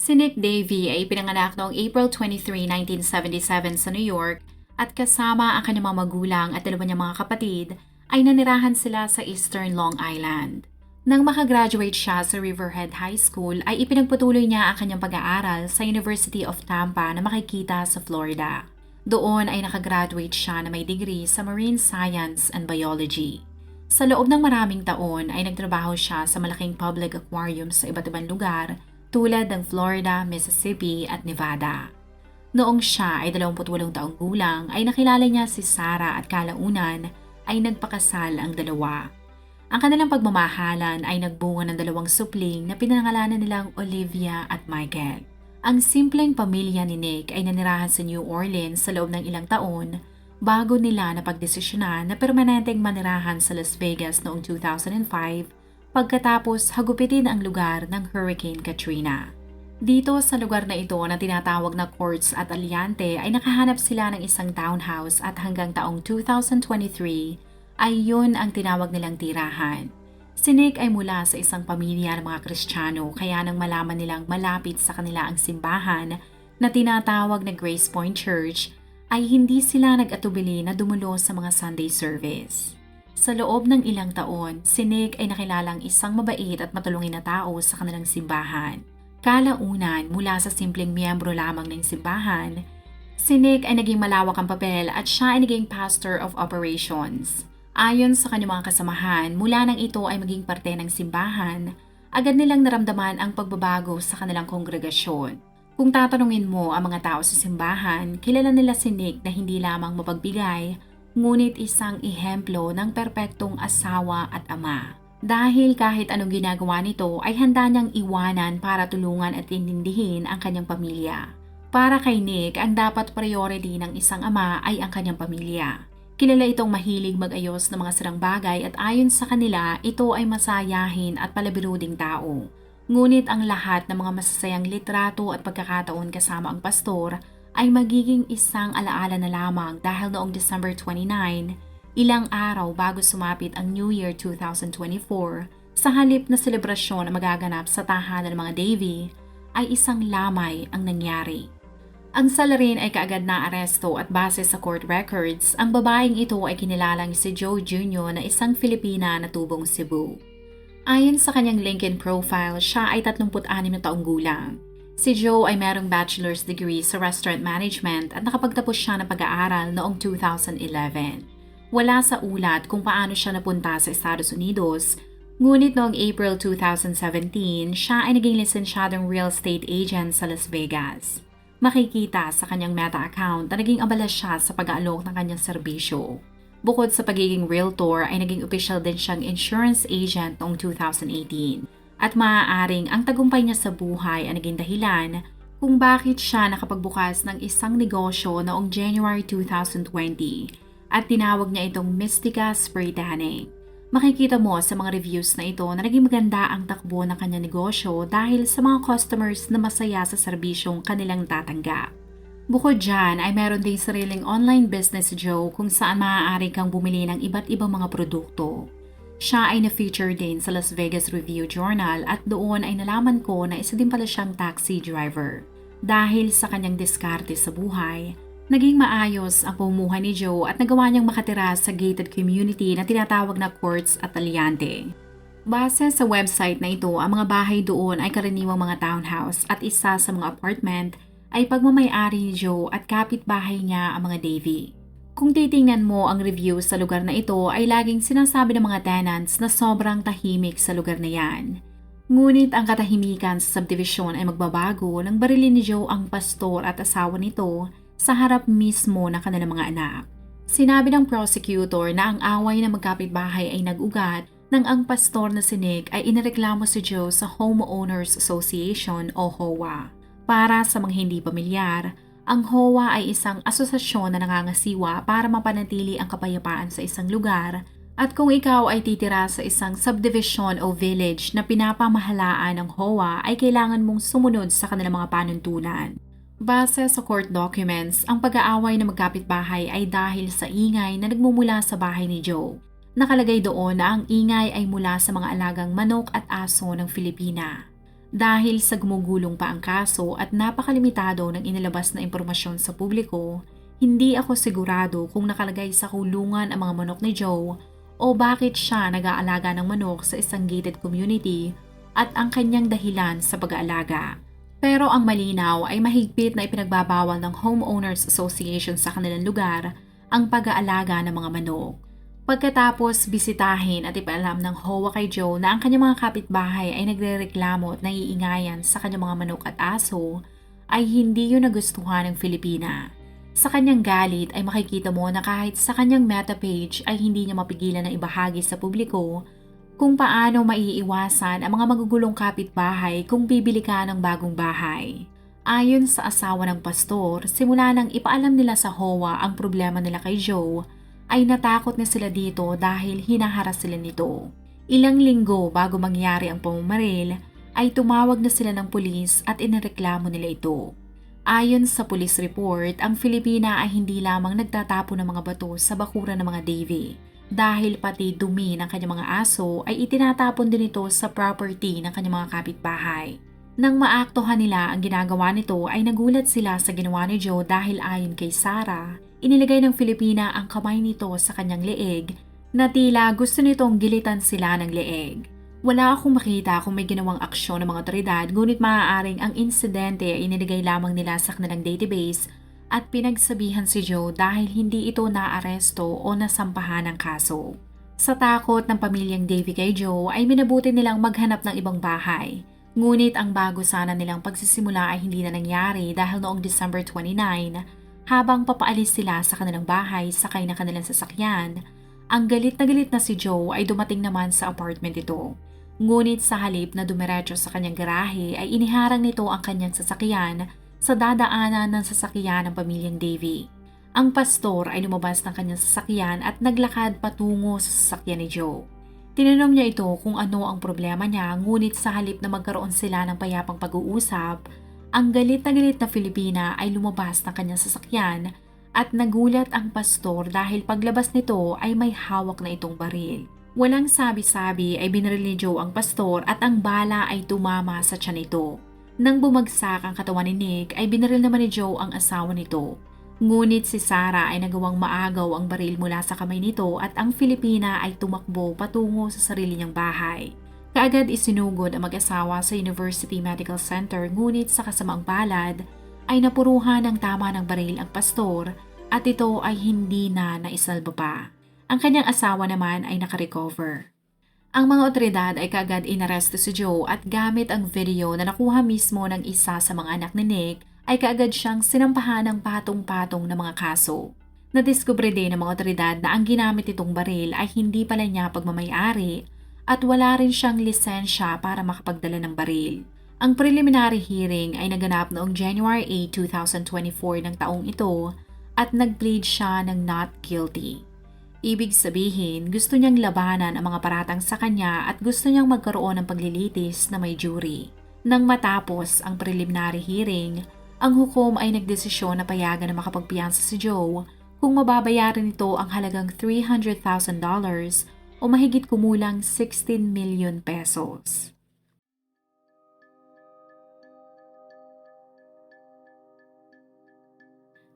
Si Nick Davey ay pinanganak noong April 23, 1977 sa New York at kasama ang kanyang mga magulang at dalawa niyang mga kapatid ay nanirahan sila sa Eastern Long Island. Nang makagraduate siya sa Riverhead High School ay ipinagpatuloy niya ang kanyang pag-aaral sa University of Tampa na makikita sa Florida. Doon ay nakagraduate siya na may degree sa Marine Science and Biology. Sa loob ng maraming taon ay nagtrabaho siya sa malaking public aquarium sa iba't ibang lugar tulad ng Florida, Mississippi at Nevada. Noong siya ay 28 taong gulang ay nakilala niya si Sarah at kalaunan ay nagpakasal ang dalawa. Ang kanilang pagmamahalan ay nagbunga ng dalawang supling na pinangalanan nilang Olivia at Michael. Ang simpleng pamilya ni Nick ay nanirahan sa New Orleans sa loob ng ilang taon bago nila napagdesisyonan na permanenteng manirahan sa Las Vegas noong 2005 pagkatapos hagupitin ang lugar ng Hurricane Katrina. Dito sa lugar na ito na tinatawag na Courts at Aliante ay nakahanap sila ng isang townhouse at hanggang taong 2023 ay yun ang tinawag nilang tirahan. Si Nick ay mula sa isang pamilya ng mga Kristiyano kaya nang malaman nilang malapit sa kanila ang simbahan na tinatawag na Grace Point Church ay hindi sila nag-atubili na dumulo sa mga Sunday service. Sa loob ng ilang taon, si Nick ay nakilalang isang mabait at matulungin na tao sa kanilang simbahan. Kalaunan mula sa simpleng miyembro lamang ng simbahan, si Nick ay naging malawak ang papel at siya ay naging pastor of operations. Ayon sa kanyang mga kasamahan, mula nang ito ay maging parte ng simbahan, agad nilang naramdaman ang pagbabago sa kanilang kongregasyon. Kung tatanungin mo ang mga tao sa simbahan, kilala nila si Nick na hindi lamang mapagbigay, ngunit isang ehemplo ng perpektong asawa at ama. Dahil kahit anong ginagawa nito ay handa niyang iwanan para tulungan at inindihin ang kanyang pamilya. Para kay Nick, ang dapat priority ng isang ama ay ang kanyang pamilya. Kilala itong mahilig mag-ayos ng mga sirang bagay at ayon sa kanila, ito ay masayahin at palabiruding tao. Ngunit ang lahat ng mga masasayang litrato at pagkakataon kasama ang pastor ay magiging isang alaala na lamang dahil noong December 29, ilang araw bago sumapit ang New Year 2024, sa halip na selebrasyon na magaganap sa tahanan ng mga Davy, ay isang lamay ang nangyari. Ang salarin ay kaagad na aresto at base sa court records, ang babaeng ito ay kinilalang si Joe Jr. na isang Filipina na tubong Cebu. Ayon sa kanyang LinkedIn profile, siya ay 36 na taong gulang. Si Joe ay merong bachelor's degree sa restaurant management at nakapagtapos siya ng pag-aaral noong 2011. Wala sa ulat kung paano siya napunta sa Estados Unidos, ngunit noong April 2017, siya ay naging lisensyadong real estate agent sa Las Vegas. Makikita sa kanyang meta account na naging abala siya sa pag-aalok ng kanyang serbisyo. Bukod sa pagiging realtor ay naging official din siyang insurance agent noong 2018 at maaaring ang tagumpay niya sa buhay ang naging dahilan kung bakit siya nakapagbukas ng isang negosyo noong January 2020 at tinawag niya itong Mystica Spray Tanning. Makikita mo sa mga reviews na ito na naging maganda ang takbo ng kanyang negosyo dahil sa mga customers na masaya sa serbisyong kanilang tatanggap. Bukod dyan ay meron din sariling online business Joe kung saan maaari kang bumili ng iba't ibang mga produkto. Siya ay na-feature din sa Las Vegas Review Journal at doon ay nalaman ko na isa din pala siyang taxi driver. Dahil sa kanyang diskarte sa buhay, naging maayos ang pumuhay ni Joe at nagawa niyang makatira sa gated community na tinatawag na Courts at Aliante. Base sa website na ito, ang mga bahay doon ay karaniwang mga townhouse at isa sa mga apartment ay pagmamayari ni Joe at kapitbahay niya ang mga Davy. Kung titingnan mo ang review sa lugar na ito ay laging sinasabi ng mga tenants na sobrang tahimik sa lugar na yan. Ngunit ang katahimikan sa subdivision ay magbabago nang barilin ni Joe ang pastor at asawa nito sa harap mismo ng kanilang mga anak. Sinabi ng prosecutor na ang away ng magkapitbahay ay nag-ugat nang ang pastor na si Nick ay inireklamo si Joe sa Homeowners Association o HOA. Para sa mga hindi pamilyar, ang HOA ay isang asosasyon na nangangasiwa para mapanatili ang kapayapaan sa isang lugar at kung ikaw ay titira sa isang subdivision o village na pinapamahalaan ng HOA ay kailangan mong sumunod sa kanilang mga panuntunan. Base sa court documents, ang pag-aaway ng magkapitbahay ay dahil sa ingay na nagmumula sa bahay ni Joe. Nakalagay doon na ang ingay ay mula sa mga alagang manok at aso ng Filipina. Dahil sa gumugulong pa ang kaso at napakalimitado ng inilabas na impormasyon sa publiko, hindi ako sigurado kung nakalagay sa kulungan ang mga manok ni Joe o bakit siya nag-aalaga ng manok sa isang gated community at ang kanyang dahilan sa pag-aalaga. Pero ang malinaw ay mahigpit na ipinagbabawal ng Homeowners Association sa kanilang lugar ang pag-aalaga ng mga manok. Pagkatapos bisitahin at ipaalam ng HOA kay Joe na ang kanyang mga kapitbahay ay nagrereklamo at naiingayan sa kanyang mga manok at aso, ay hindi yun nagustuhan ng Filipina. Sa kanyang galit ay makikita mo na kahit sa kanyang meta page ay hindi niya mapigilan na ibahagi sa publiko kung paano maiiwasan ang mga magugulong kapitbahay kung bibili ka ng bagong bahay. Ayon sa asawa ng pastor, simula nang ipaalam nila sa HOA ang problema nila kay Joe, ay natakot na sila dito dahil hinaharas sila nito. Ilang linggo bago mangyari ang pamamaril, ay tumawag na sila ng pulis at inireklamo nila ito. Ayon sa police report, ang Filipina ay hindi lamang nagtatapo ng mga bato sa bakuran ng mga Davy dahil pati dumi ng kanyang mga aso ay itinatapon din ito sa property ng kanyang mga kapitbahay. Nang maaktohan nila ang ginagawa nito ay nagulat sila sa ginawa ni Joe dahil ayon kay Sarah, inilagay ng Filipina ang kamay nito sa kanyang leeg na tila gusto nitong gilitan sila ng leeg. Wala akong makita kung may ginawang aksyon ng mga otoridad ngunit maaaring ang insidente ay inilagay lamang nila sa kanilang database at pinagsabihan si Joe dahil hindi ito naaresto o nasampahan ng kaso. Sa takot ng pamilyang Davy kay Joe ay minabuti nilang maghanap ng ibang bahay. Ngunit ang bago sana nilang pagsisimula ay hindi na nangyari dahil noong December 29, habang papaalis sila sa kanilang bahay sakay ng kanilang sasakyan, ang galit na galit na si Joe ay dumating naman sa apartment ito. Ngunit sa halip na dumiretso sa kanyang garahe ay iniharang nito ang kanyang sasakyan sa dadaanan ng sasakyan ng pamilyang Davy. Ang pastor ay lumabas ng kanyang sasakyan at naglakad patungo sa sasakyan ni Joe. Tinanong niya ito kung ano ang problema niya ngunit sa halip na magkaroon sila ng payapang pag-uusap, ang galit na galit na Filipina ay lumabas ng kanyang sasakyan at nagulat ang pastor dahil paglabas nito ay may hawak na itong baril. Walang sabi-sabi ay binaril ni Joe ang pastor at ang bala ay tumama sa tiyan nito. Nang bumagsak ang katawan ni Nick ay binaril naman ni Joe ang asawa nito. Ngunit si Sarah ay nagawang maagaw ang baril mula sa kamay nito at ang Filipina ay tumakbo patungo sa sarili niyang bahay. Kaagad isinugod ang mag-asawa sa University Medical Center ngunit sa kasamang palad ay napuruhan ng tama ng baril ang pastor at ito ay hindi na naisalba pa. Ang kanyang asawa naman ay nakarecover. Ang mga otoridad ay kaagad inaresto si Joe at gamit ang video na nakuha mismo ng isa sa mga anak ni Nick ay kaagad siyang sinampahan ng patong-patong na mga kaso. Nadiskubre din ng mga otoridad na ang ginamit itong baril ay hindi pala niya pagmamayari at wala rin siyang lisensya para makapagdala ng baril. Ang preliminary hearing ay naganap noong January 8, 2024 ng taong ito at nag-plead siya ng not guilty. Ibig sabihin, gusto niyang labanan ang mga paratang sa kanya at gusto niyang magkaroon ng paglilitis na may jury. Nang matapos ang preliminary hearing, ang hukom ay nagdesisyon na payagan na makapagpiyansa si Joe kung mababayaran nito ang halagang $300,000 o mahigit kumulang 16 million pesos.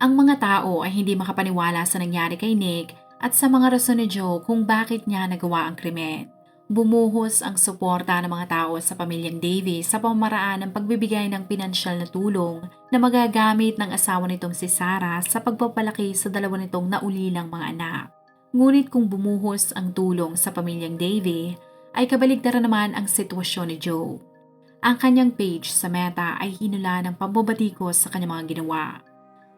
Ang mga tao ay hindi makapaniwala sa nangyari kay Nick at sa mga rason ni Joe kung bakit niya nagawa ang krimen. Bumuhos ang suporta ng mga tao sa pamilyang Davis sa pamaraan ng pagbibigay ng pinansyal na tulong na magagamit ng asawa nitong si Sarah sa pagpapalaki sa dalawa nitong naulilang mga anak. Ngunit kung bumuhos ang tulong sa pamilyang Davy, ay kabaligtaran naman ang sitwasyon ni Joe. Ang kanyang page sa Meta ay hinula ng pambabatikos sa kanyang mga ginawa.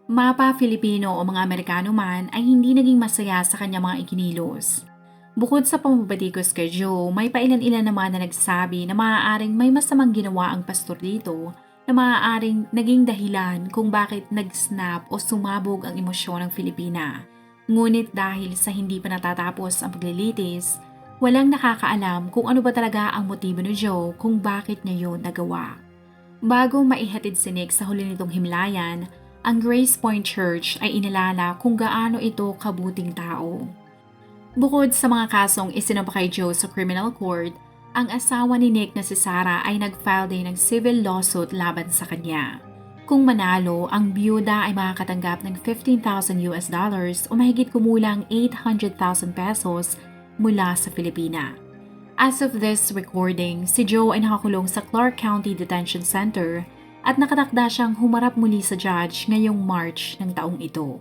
Mapa Filipino o mga Amerikano man ay hindi naging masaya sa kanyang mga ikinilos. Bukod sa pamabatikos kay Joe, may pailan-ilan naman na nagsabi na maaaring may masamang ginawa ang pastor dito na maaaring naging dahilan kung bakit nag-snap o sumabog ang emosyon ng Filipina. Ngunit dahil sa hindi pa natatapos ang paglilitis, walang nakakaalam kung ano ba talaga ang motibo ni Joe kung bakit niya yun nagawa. Bago maihatid si Nick sa huli nitong himlayan, ang Grace Point Church ay inilala kung gaano ito kabuting tao. Bukod sa mga kasong isinampa kay Joe sa criminal court, ang asawa ni Nick na si Sarah ay nag-file din ng civil lawsuit laban sa kanya. Kung manalo, ang byuda ay makakatanggap ng 15,000 US dollars o mahigit kumulang 800,000 pesos mula sa Filipina. As of this recording, si Joe ay nakakulong sa Clark County Detention Center at nakatakda siyang humarap muli sa judge ngayong March ng taong ito.